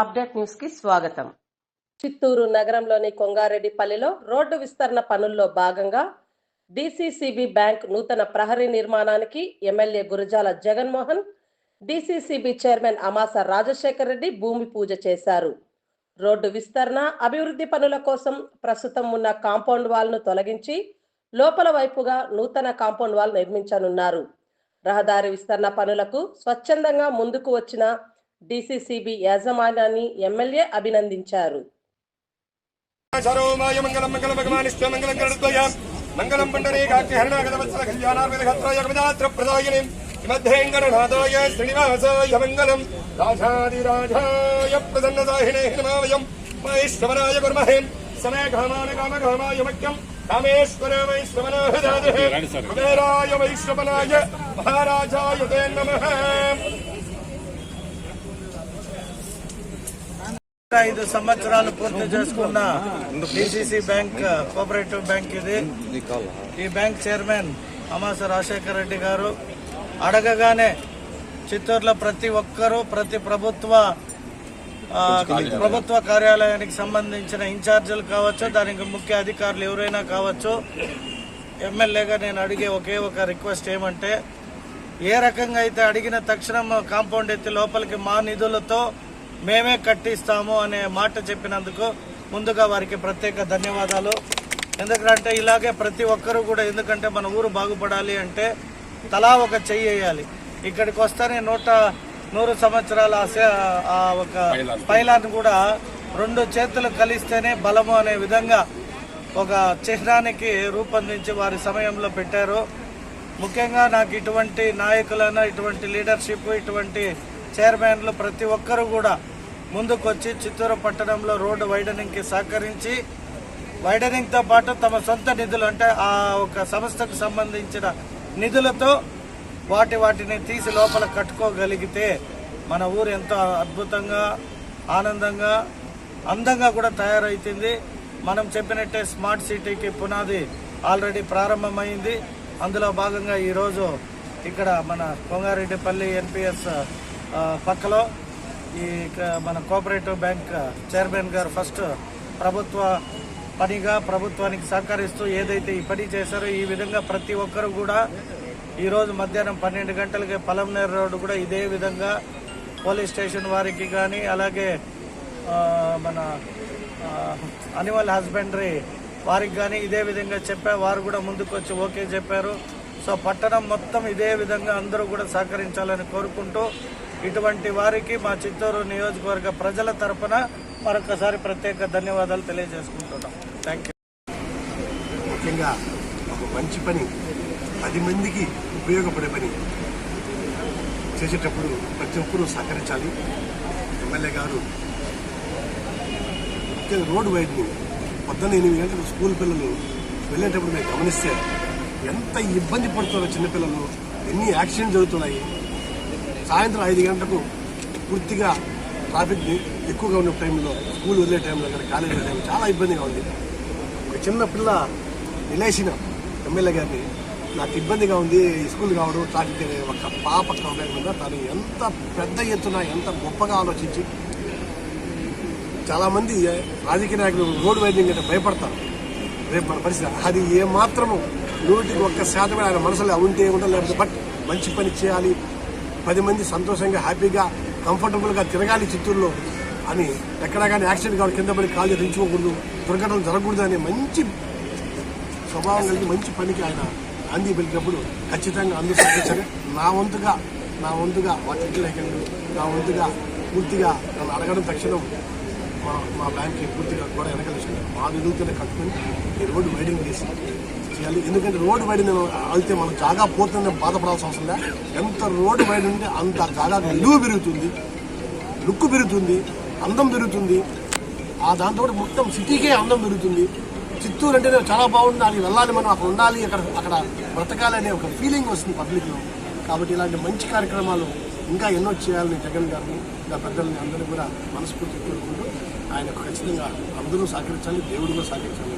Update న్యూస్కి స్వాగతం. చిత్తూరు నగరంలోని కొంగారెడ్డిపల్లిలో రోడ్డు విస్తరణ పనుల్లో భాగంగా డిసిసిబి బ్యాంక్ నూతన ప్రహరీ నిర్మాణానికి MLA Gurajala Jaganmohan DCCB chairman Amasa Rajasekhar Reddy భూమి పూజ చేశారు. రోడ్డు విస్తరణ అభివృద్ధి పనుల కోసం ప్రస్తుతం ఉన్న కాంపౌండ్ వాల్ను తొలగించి లోపల వైపుగా నూతన కాంపౌండ్ వాల్ నిర్మించనున్నారు. రహదారి విస్తరణ పనులకు స్వచ్ఛందంగా ముందుకు వచ్చిన డిసిసిబి యాజమాన్యాన్ని ఎమ్మెల్యే అభినందించారు. మంగళం మధ్యేంగరనాథాయ శ్రీనివాసాయ మంగళం. రాజాదిరాజాయ ప్రసన్నదాహినే నమావయం మహేశ్వరాయ కుర్మహే సమే కామాన కామ కామాయ మఖ్యం కామేశ్వర వైశ్వనాయ వైశ్వనాయ మహారాజాయ నమః. ఐదు సంవత్సరాలు పూర్తి చేసుకున్న డిసిసి బ్యాంక్ కోఆపరేటివ్ బ్యాంక్ ఇది. ఈ బ్యాంక్ చైర్మన్ అమాస రాజశేఖర రెడ్డి గారు. అడగగానే చిత్తూరులో ప్రతి ఒక్కరూ ప్రతి ప్రభుత్వ ప్రభుత్వ కార్యాలయానికి సంబంధించిన ఇన్ఛార్జీలు కావచ్చు దానికి ముఖ్య అధికారులు ఎవరైనా కావచ్చు ఎమ్మెల్యేగా నేను అడిగే ఒకే ఒక రిక్వెస్ట్ ఏమంటే ఏ రకంగా అయితే అడిగిన తక్షణం కాంపౌండ్ ఎత్తి లోపలికి మా నిధులతో మేమే కట్టిస్తాము అనే మాట చెప్పినందుకు ముందుగా వారికి ప్రత్యేక ధన్యవాదాలు. ఎందుకంటే ఇలాగే ప్రతి ఒక్కరూ కూడా ఎందుకంటే మన ఊరు బాగుపడాలి అంటే తలా ఒక చెయ్యి వేయాలి. ఇక్కడికి వస్తేనే నూట నూరు సంవత్సరాల ఆ ఒక పైలాన్ కూడా రెండు చేతులు కలిస్తేనే బలము అనే విధంగా ఒక చిహ్నానికి రూపొందించి వారి సమయంలో పెట్టారు. ముఖ్యంగా నాకు ఇటువంటి నాయకులైన ఇటువంటి లీడర్షిప్ ఇటువంటి చైర్మన్లు ప్రతి ఒక్కరూ కూడా ముందుకొచ్చి చిత్తూరు పట్టణంలో రోడ్డు వైడనింగ్కి సహకరించి వైడనింగ్తో పాటు తమ సొంత నిధులు అంటే ఆ ఒక సంస్థకు సంబంధించిన నిధులతో వాటి వాటిని తీసి లోపల కట్టుకోగలిగితే మన ఊరు ఎంతో అద్భుతంగా ఆనందంగా అందంగా కూడా తయారైతుంది. మనం చెప్పినట్టే స్మార్ట్ సిటీకి పునాది ఆల్రెడీ ప్రారంభమైంది. అందులో భాగంగా ఈరోజు ఇక్కడ మన కొంగారెడ్డిపల్లి ఎన్పిఎస్ పక్కలో ఈ క- మన కోఆపరేటివ్ బ్యాంక్ చైర్మన్ గారు ఫస్ట్ ప్రభుత్వ పనిగా ప్రభుత్వానికి సహకరిస్తూ ఏదైతే ఈ పని చేశారో ఈ విధంగా ప్రతి ఒక్కరు కూడా ఈరోజు మధ్యాహ్నం పన్నెండు గంటలకి పలంనేరు రోడ్డు కూడా ఇదే విధంగా పోలీస్ స్టేషన్ వారికి కానీ అలాగే మన అనిమల్ హస్బెండరీ వారికి కానీ ఇదే విధంగా చెప్పా వారు కూడా ముందుకు వచ్చి ఓకే చెప్పారు. సో పట్టణం మొత్తం ఇదే విధంగా అందరూ కూడా సహకరించాలని కోరుకుంటూ ఇటువంటి వారికి మా చిత్తూరు నియోజకవర్గ ప్రజల తరపున మరొకసారి ప్రత్యేక ధన్యవాదాలు తెలియజేసుకుంటున్నాం. థ్యాంక్ యూ ముఖ్యంగా ఒక మంచి పని పది మందికి ఉపయోగపడే పని. చేసేటప్పుడు ప్రతి ఒక్కరూ సహకరించాలి. ఎమ్మెల్యే గారు ముఖ్యంగా రోడ్డు వైడ్ని పొద్దున్న ఎనిమిది గంటలకు స్కూల్ పిల్లలు వెళ్ళేటప్పుడు మేము గమనిస్తే ఎంత ఇబ్బంది పడుతున్నారో చిన్నపిల్లలు ఎన్ని యాక్సిడెంట్ జరుగుతున్నాయి సాయంత్రం ఐదు గంటలకు పూర్తిగా ట్రాఫిక్ ఎక్కువగా ఉన్న టైంలో స్కూల్ వదిలే టైంలో కానీ కాలేజీ టైం చాలా ఇబ్బందిగా ఉంది. ఒక చిన్న పిల్ల నిలేసిన ఎమ్మెల్యే గారిని నాకు ఇబ్బందిగా ఉంది. స్కూల్ కావడం ట్రాఫిక్ అనే ఒక పాప కంప్లైంట్ మీద తను ఎంత పెద్ద ఎత్తున ఎంత గొప్పగా ఆలోచించి చాలామంది రాజకీయ నాయకులు రోడ్డు వైద్యం కంటే భయపడతారు. రేపు మన పరిస్థితి అది ఏమాత్రము నూటికి ఒక్క శాతమే ఆయన మనసులో ఉంటే ఉండాలి లేకపోతే బట్ మంచి పని చేయాలి. పది మంది సంతోషంగా హ్యాపీగా కంఫర్టబుల్గా తిరగాలి చిత్తూరులో అని ఎక్కడా కానీ యాక్సిడెంట్ కావాలి కింద పడి కాళ్ళు దించుకోకూడదు దుర్ఘటనలు జరగకూడదు అనే మంచి స్వభావం కలిగి మంచి పనికి ఆయన అంది పిలిచినప్పుడు ఖచ్చితంగా అందరూ నా వంతుగా నా వంతుగా వాటి ఇంటి నా వంతుగా పూర్తిగా నన్ను అడగడం తక్షణం మా మా బ్యాంక్కి పూర్తిగా కూడా వెనకలిసింది మా నిధులతోనే కట్టుకొని ఈ రోడ్డు వైడింగ్ చేసి చేయాలి. ఎందుకంటే రోడ్డు వైడింగ్ వెళ్తే మనం జాగా పోతుందని బాధపడాల్సిన అవసరం లే. ఎంత రోడ్డు బయట ఉంటే అంత జాగా విలువ పెరుగుతుంది లుక్ పెరుగుతుంది అందం పెరుగుతుంది. ఆ దాంతో మొత్తం సిటీకే అందం పెరుగుతుంది. చిత్తూరు అంటే చాలా బాగుంది దానికి వెళ్ళాలి మనం అక్కడ ఉండాలి అక్కడ అక్కడ బ్రతకాలి అనే ఒక ఫీలింగ్ వస్తుంది పబ్లిక్లో కాబట్టి ఇలాంటి మంచి కార్యక్రమాలు ఇంకా ఎన్నో చేయాలని జగన్ గారిని ఇంకా పెద్దల్ని అందరూ కూడా మనస్ఫూర్తి కోరుకుంటూ ఆయన ఖచ్చితంగా అందరూ సహకరించాలి దేవుడు కూడా సహకరించాలి.